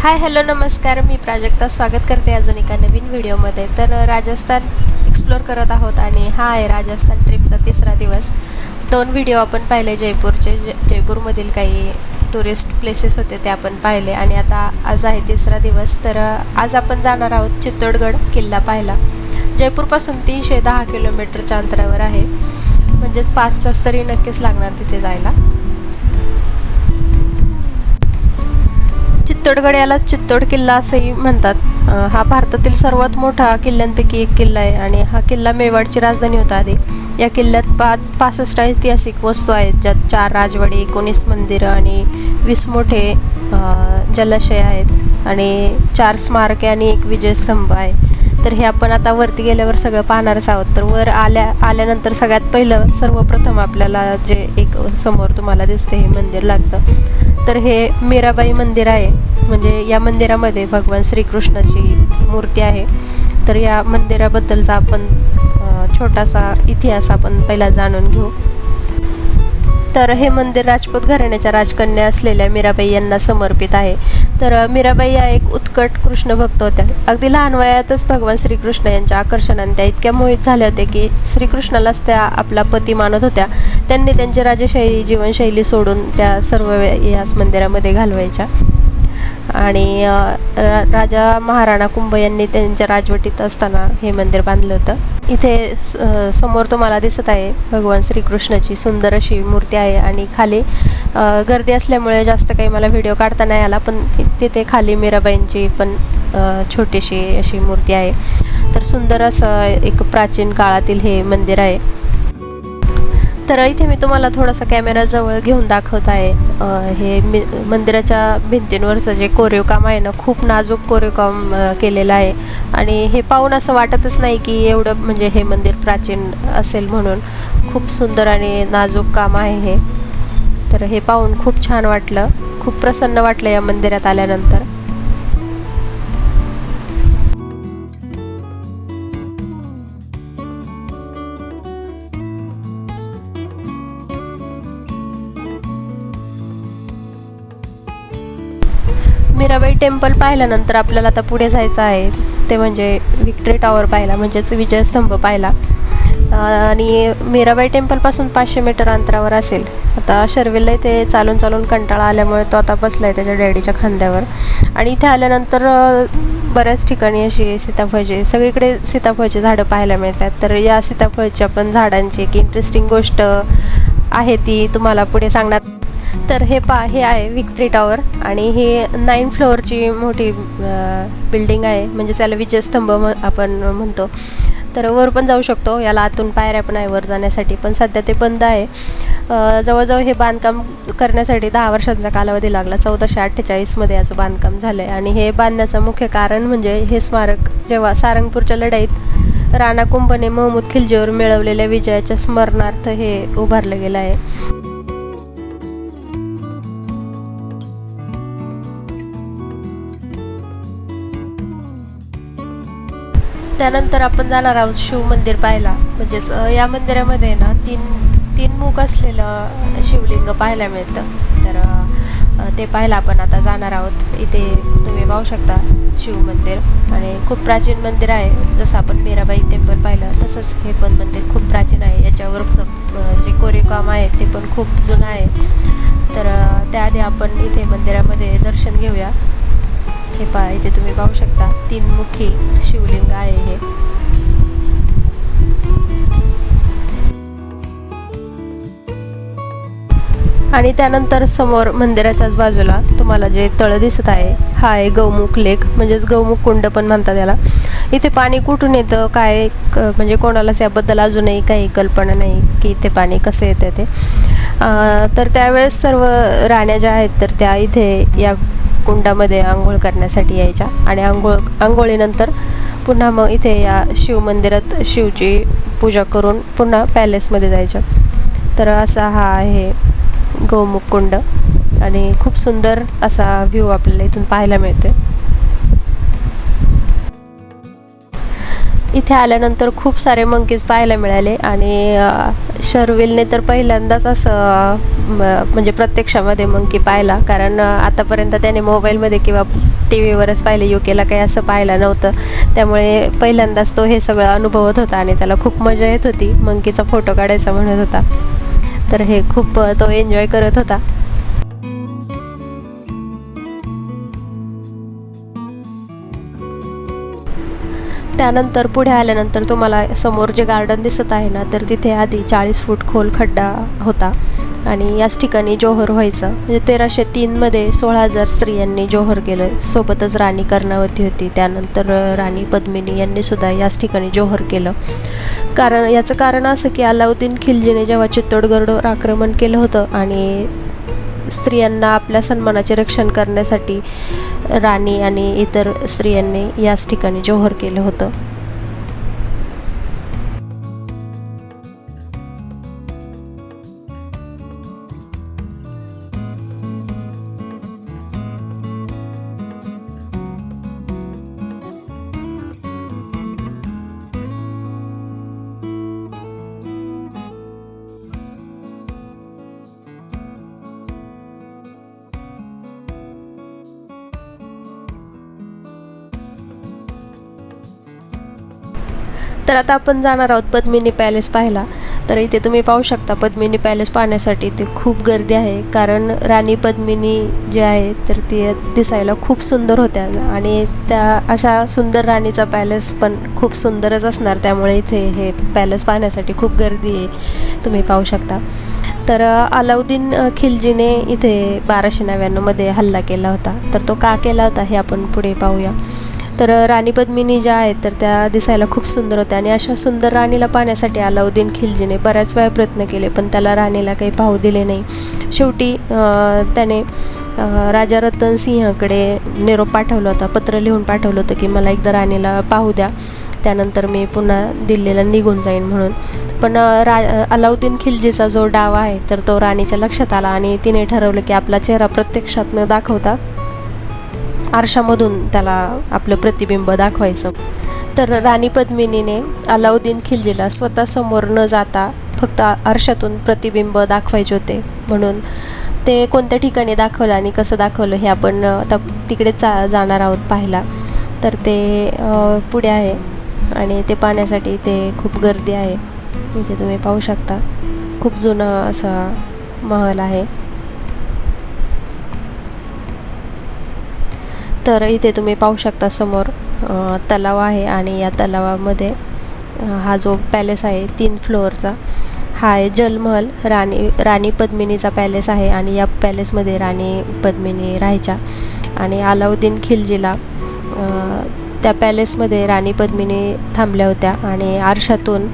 Hi hello नमस्कार. मी प्राजक्ता स्वागत करते अजून एका नवीन व्हिडिओमध्ये. तर राजस्थान एक्सप्लोअर करत आहोत आणि हा आहे राजस्थान ट्रिपचा तिसरा दिवस. दोन व्हिडिओ आपण पाहिले जयपूरचे. जयपूरमधील काही टुरिस्ट प्लेसेस होते ते आपण पाहिले. आणि आता आज आहे तिसरा दिवस. तर आज आपण जाणार आहोत चित्तोडगड किल्ला पाहायला. जयपूरपासून तीनशे दहा किलोमीटरच्या अंतरावर आहे. म्हणजेच पाच तास तरी नक्कीच लागणार तिथे जायला. चित्तोडगड याला चित्तोड किल्ला असंही म्हणतात. हा भारतातील सर्वात मोठा किल्ल्यांपैकी एक किल्ला आहे आणि हा किल्ला मेवाडची राजधानी होता आधी. या किल्ल्यात पाच पासष्ट ऐतिहासिक वस्तू आहेत ज्यात चार राजवाडी एकोणीस मंदिरं आणि वीस मोठे जलाशय आहेत आणि चार स्मारके आणि एक विजयस्तंभ आहे. तर हे आपण आता वरती गेल्यावर सगळं पाहणारच आहोत. तर वर आल्या आल्यानंतर सगळ्यात पहिलं सर्वप्रथम आपल्याला जे एक समोर तुम्हाला दिसते हे मंदिर लागतं. तर हे मीराबाई मंदिर आहे. म्हणजे या मंदिरामध्ये भगवान श्रीकृष्णाची मूर्ती आहे. तर या मंदिराबद्दलचा आपण छोटासा इतिहास आपण पहिला जाणून घेऊ. तर हे मंदिर राजपूत घराण्याच्या राजकन्या असलेल्या मीराबाई यांना समर्पित आहे. तर मीराबाई या एक उत्कट कृष्ण भक्त होत्या. अगदी लहान वयातच भगवान श्रीकृष्ण यांच्या आकर्षणाने त्या इतक्या मोहित झाल्या होत्या की श्रीकृष्णालाच त्या आपला पती मानत होत्या. त्यांनी त्यांची राजशाही जीवनशैली सोडून त्या सर्व याच मंदिरामध्ये घालवायच्या. आणि रा राजा महाराणा कुंभ यांनी त्यांच्या राजवटीत असताना हे मंदिर बांधलं होतं. इथे स- समोर तुम्हाला दिसत आहे भगवान श्रीकृष्णाची सुंदर अशी मूर्ती आहे आणि खाली गर्दी असल्यामुळे जास्त काही मला व्हिडिओ काढता नाही आला पण तिथे खाली मीराबाईंची पण छोटीशी अशी मूर्ती आहे. तर सुंदर असं एक प्राचीन काळातील हे मंदिर आहे. तर इथे मी तुम्हाला थोडासा कॅमेरा जवळ घेऊन दाखवत आहे. हे मी मंदिराच्या भिंतींवरचं जे कोरीव काम आहे ना खूप नाजूक कोरीव काम केलेलं आहे. आणि हे पाहून असं वाटतच नाही की एवढं म्हणजे हे मंदिर प्राचीन असेल म्हणून. खूप सुंदर आणि नाजूक काम आहे हे. तर हे पाहून खूप छान वाटलं. खूप प्रसन्न वाटलं या मंदिरात आल्यानंतर. टेम्पल पाहिल्यानंतर आपल्याला आता पुढे जायचं आहे. ते म्हणजे विक्ट्री टॉवर पाहिला म्हणजेच विजयस्तंभ पाहिला आणि मीराबाई टेम्पलपासून पाचशे मीटर अंतरावर असेल. आता शर्विलला इथे चालून चालून कंटाळा आल्यामुळे तो आता बसला आहे त्याच्या डॅडीच्या खांद्यावर. आणि इथे आल्यानंतर बऱ्याच ठिकाणी अशी सीताफळची सगळीकडे सीताफळची झाडं पाहायला मिळतात. तर या सीताफळच्या आपण झाडांची एक इंटरेस्टिंग गोष्ट आहे ती तुम्हाला पुढे सांगण्यात तर हे पा हे आहे विक्ट्री टॉवर आणि ही नाईन फ्लोअरची मोठी बिल्डिंग आहे. म्हणजे त्याला विजयस्तंभ म आपण म्हणतो. तर वर पण जाऊ शकतो. याला आतून पायऱ्या पण आहे वर जाण्यासाठी पण सध्या ते बंद आहे. जवळजवळ हे बांधकाम करण्यासाठी दहा वर्षांचा कालावधी लागला. चौदाशे अठ्ठेचाळीसमध्ये याचं बांधकाम झालं आहे आणि हे बांधण्याचं मुख्य कारण म्हणजे हे स्मारक जेव्हा सारंगपूरच्या लढाईत राणा कुंभने महमूद खिलजीवर मिळवलेल्या विजयाच्या स्मरणार्थ हे उभारलं गेलं आहे. त्यानंतर आपण जाणार आहोत शिव मंदिर पाहायला. म्हणजेच या मंदिरामध्ये ना तीन तीन मुख असलेलं शिवलिंग पाहायला मिळतं. तर ते पाहायला आपण आता जाणार आहोत. इथे तुम्ही पाहू शकता शिव मंदिर. आणि खूप प्राचीन मंदिर आहे. जसं आपण मीराबाई टेम्पल पाहिलं तसंच हे पण मंदिर खूप प्राचीन आहे. याच्यावरचं जे कोरीवकाम आहे ते पण खूप जुनं आहे. तर त्याआधी आपण इथे मंदिरामध्ये दर्शन घेऊया. हे पहा इथे तुम्ही पाहू शकता तीन मुखी शिवलिंग आहे हे. आणि त्यानंतर समोर मंदिराच्याच बाजूला तुम्हाला जे तळ दिसत आहे हा आहे गौमुख लेक म्हणजेच गौमुख कुंड पण म्हणतात याला. इथे पाणी कुठून येतं काय म्हणजे कोणालाच याबद्दल अजूनही काही कल्पना नाही की इथे पाणी कसं येतं ते. तर त्यावेळेस सर्व राण्या ज्या आहेत तर त्या इथे या कुंडामध्ये आंघोळ करण्यासाठी यायच्या. आणि आंघोळ आंघोळीनंतर पुन्हा मग इथे या शिव मंदिरात शिवची पूजा करून पुन्हा पॅलेसमध्ये जायच्या तर असा हा आहे गोमुख कुंड. आणि खूप सुंदर असा व्ह्यू आपल्याला इथून पाहायला मिळते इथे आल्यानंतर खूप सारे मंकीज पाहायला मिळाले आणि शर्विलने तर पहिल्यांदाच असं म्हणजे प्रत्यक्षामध्ये मंकी पाहिला. कारण आतापर्यंत त्याने मोबाईलमध्ये किंवा टी व्हीवरच पाहिले. यू केला काही असं पाहिलं नव्हतं. त्यामुळे पहिल्यांदाच तो हे सगळं अनुभवत होता आणि त्याला खूप मजा येत होती. मंकीचा फोटो काढायचा म्हणत होता. तर हे खूप तो एन्जॉय करत होता. त्यानंतर पुढे आल्यानंतर तुम्हाला समोर जे गार्डन दिसत आहे ना तर तिथे आधी चाळीस फूट खोल खड्डा होता. आणि याच ठिकाणी जोहर व्हायचं. म्हणजे तेराशे तीनमध्ये सोळा हजार स्त्रियांनी जोहर केलं सोबतच राणी कर्णावती होती. त्यानंतर राणी पद्मिनी यांनी सुद्धा याच ठिकाणी जोहर केलं. कारण याचं कारण असं की अलाउद्दीन खिलजीने जेव्हा चित्तोडगडवर आक्रमण केलं होतं आणि स्त्रियांना आपल्या सन्मानाचे रक्षण करण्यासाठी राणी आणि इतर स्त्रियांनी याच ठिकाणी जोहर केलं होतं. तर आता आपण जाणार आहोत पद्मिनी पॅलेस पाहायला. तर इथे तुम्ही पाहू शकता पद्मिनी पॅलेस पाहण्यासाठी इथे खूप गर्दी आहे. कारण राणी पद्मिनी जे आहे तर ती दिसायला खूप सुंदर होत्या. आणि त्या अशा सुंदर राणीचा पॅलेस पण खूप सुंदरच असणार. त्यामुळे इथे हे पॅलेस पाहण्यासाठी खूप गर्दी आहे. तुम्ही पाहू शकता. तर अलाउद्दीन खिलजीने इथे बाराशे नव्याण्णवमध्ये हल्ला केला होता. तर तो का केला होता हे आपण पुढे पाहूया. तर राणी पद्मिनी ज्या आहेत तर त्या दिसायला खूप सुंदर होत्या आणि अशा सुंदर राणीला पाहण्यासाठी अलाउद्दीन खिलजीने बऱ्याच वेळा प्रयत्न केले पण त्याला राणीला काही पाहू दिले नाही. शेवटी त्याने राजा रतन सिंहकडे निरोप पाठवला होता पत्र लिहून पाठवलं होतं की मला एकदा राणीला पाहू द्या त्यानंतर मी पुन्हा दिल्लीला निघून जाईन म्हणून. पण रा अलाउद्दीन खिलजीचा जो डाव आहे तर तो राणीच्या लक्षात आला आणि तिने ठरवलं की आपला चेहरा प्रत्यक्षात न दाखवता आरशामधून त्याला आपलं प्रतिबिंब दाखवायचं. तर राणी पद्मिनीने अलाउद्दीन खिलजीला स्वतः समोर न जाता फक्त आरशातून प्रतिबिंब दाखवायचे होते. म्हणून ते कोणत्या ठिकाणी दाखवलं आणि कसं दाखवलं हे आपण आता तिकडे चा जाणार आहोत पाहायला. तर ते पुढे आहे आणि ते पाहण्यासाठी ते खूप गर्दी आहे. इथे तुम्ही पाहू शकता. खूप जुनं असा महल आहे. तर इथे तुम्ही पाहू शकता समोर तलाव आहे आणि या तलावामध्ये हा जो पॅलेस आहे तीन फ्लोअरचा हा आहे जलमहल राणी राणी पद्मिनीचा पॅलेस आहे आणि या पॅलेसमध्ये राणी पद्मिनी राहायच्या. आणि अलाउद्दीन खिलजीला त्या पॅलेसमध्ये राणी पद्मिनी थांबल्या होत्या आणि आरशातून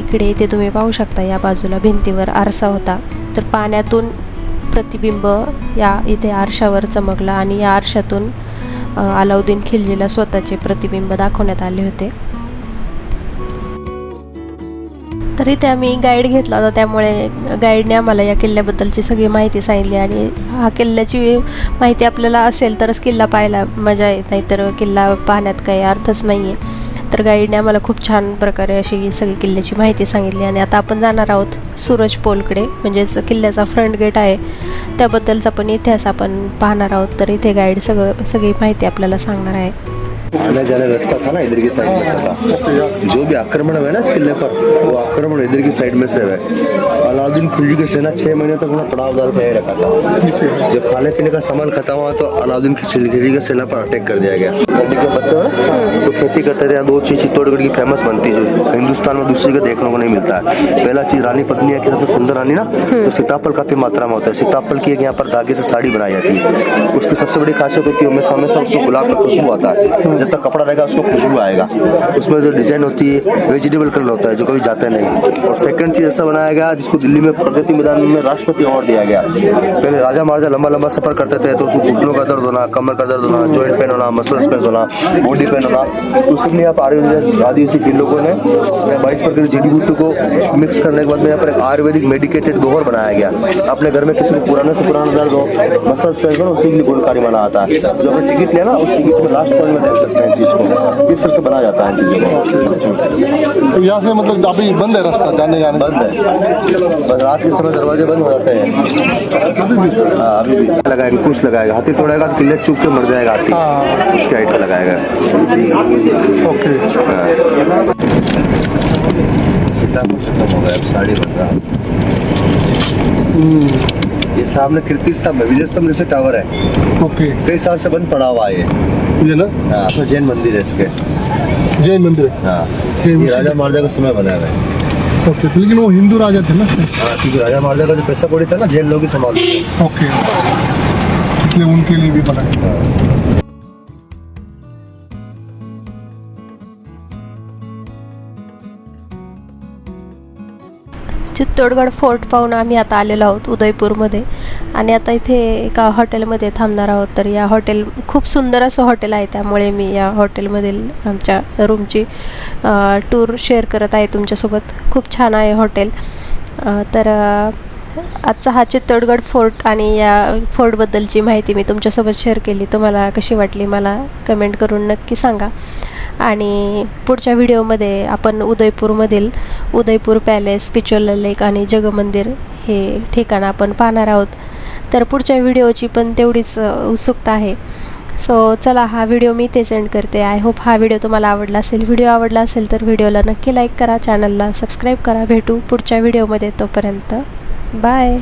इकडे इथे तुम्ही पाहू शकता या बाजूला भिंतीवर आरसा होता. तर पाण्यातून प्रतिबिंब या इथे आरशावर चमकला आणि या आरशातून अलाउद्दीन खिलजीला स्वतःचे प्रतिबिंब दाखवण्यात आले होते. तर इथे आम्ही गाईड घेतला होता त्यामुळे गाईडने आम्हाला या किल्ल्याबद्दलची सगळी माहिती सांगितली आणि हा किल्ल्याची माहिती आपल्याला असेल तरच किल्ला पाहायला मजा येत नाही तर किल्ला पाहण्यात काही अर्थच नाही आहे तर गाईडने आम्हाला खूप छान प्रकारे अशी सगळी किल्ल्याची माहिती सांगितली आणि आता आपण जाणार आहोत सूरज पोलकडे. म्हणजेच किल्ल्याचा फ्रंट गेट आहे. त्याबद्दलचा पण इतिहास आपण पाहणार आहोत. तर इथे गाईड सगळं सगळी माहिती आपल्याला सांगणार आहे. आने जाने रास्ता था ना इधर की साइड में था. जो भी आक्रमण हुआ ना इस किले पर वो आक्रमण इधर की साइड में से हुए अलाउद्दीन खिलजी की सेना छह महीने तक उन्हें पड़ावदार पे रखा था। जब खाने पीने का सामान खत्म हुआ तो अलाउद्दीन खिलजी की सेना पर अटैक कर दिया गया। गन्ने के हो तो खेती करते थे यहाँ दो चीज़ चित्तौड़गढ़ की फ़ेमस बनती है जो। हिंदुस्तान में दूसरी को देखने को नहीं मिलता है। पहला चीज़, रानी पत्नी कि सबसे सुंदर रानी ना तो सीताफल काफ़ी मात्रा में होता है। सीताफल की एक यहाँ पर धागे से साड़ी बनाई जाती है। उसकी सबसे बड़ी खासियत होती है, हमेशा हमेशा उसको गुलाब का खुशबू आता है। जब तक कपड़ा रहेगा, उसको खुशबू आएगा। उसमें जो डिज़ाइन होती है वेजिटेबल कलर होता है, जो कभी जाता नहीं। और सेकंड चीज़ ऐसा बनाया गया, जिसको दिल्ली में प्रगति मैदान में राष्ट्रपति अवार्ड दिया गया। पहले राजा महाराजा लंबा लंबा सफ़र करते थे तो उसको घुटनों का दर्द होना, कमर का दर्द होना जॉइंट पेन होना मसल्स पेन होना बॉडी पेन होना तो उसके यहाँ पर आयुर्वेद आदिवासी फिर लोगों ने बाईस प्रकार की जड़ी बूटी को मिक्स करने के बाद में यहाँ पर एक आयुर्वेदिक मेडिकेटेड गोबर बनाया गया। अपने घर में किसी को पुराने से पुराना दर्द हो मसल्स पेन हो उसी के लिए गुणकारी माना आता है। जो आपने टिकट लिया ना उस टिकट में लास्ट पॉइंट में देख सकते हैं चीज़ को। इस तरह से बनाया जाता है को। तो यहाँ से मतलब अभी बंद है रास्ता जाने जाने बंद है। बस रात के समय दरवाजे बंद हो जाते हैं। अभी भी? हाँ लगाएँगे कुछ लगाएगा। हाथी तोड़ेगा तो किले चुप के मर जाएगा हाथी। हाँ। उसके ओके हाँ। से कम हो गया साड़ी बन रहा ये सामने कीर्ति स्तंभ है विजय स्तंभ जैसे टावर है। ओके कई साल से बंद पड़ा हुआ है ये। ये ना? हाँ, जैन मंदिर है इसके। जैन मंदिर? हाँ। ये राजा महाराजा का समय बनाया हुआ है। ओके तो लेकिन वो हिंदू राजा थे ना? हाँ क्योंकि राजा महाराजा का जो पैसा कौड़ी था ना जैन लोग ही संभालते थे। ओके इसलिए उनके लिए भी बनाया चित्तोडगड फोर्ट पाहून आम्ही आता आलेलो आहोत उदयपूरमध्ये. आणि आता इथे एका हॉटेलमध्ये थांबणार आहोत. तर या हॉटेल खूप सुंदर असं हॉटेल आहे. त्यामुळे मी या हॉटेलमधील आमच्या रूमची टूर शेअर करत आहे तुमच्यासोबत. खूप छान आहे हॉटेल. तर आजचा हा चित्तोडगड फोर्ट आणि या फोर्टबद्दलची माहिती मी तुमच्यासोबत शेअर केली. तुम्हाला कशी वाटली मला कमेंट करून नक्की सांगा. आणि पुढच्या व्हिडिओमध्ये आपण उदयपूरमधील उदयपूर पॅलेस पिचोला लेक आणि जगमंदिर हे ठिकाण आपण पाहणार आहोत. तर पुढच्या व्हिडिओची पण तेवढीच उत्सुकता आहे. सो चला हा व्हिडिओ मी ते सेंड करते. आय होप हा व्हिडिओ तुम्हाला आवडला असेल. व्हिडिओ आवडला असेल तर व्हिडिओला नक्की लाईक करा. चॅनलला सबस्क्राईब करा. भेटू पुढच्या व्हिडिओमध्ये तोपर्यंत. बाय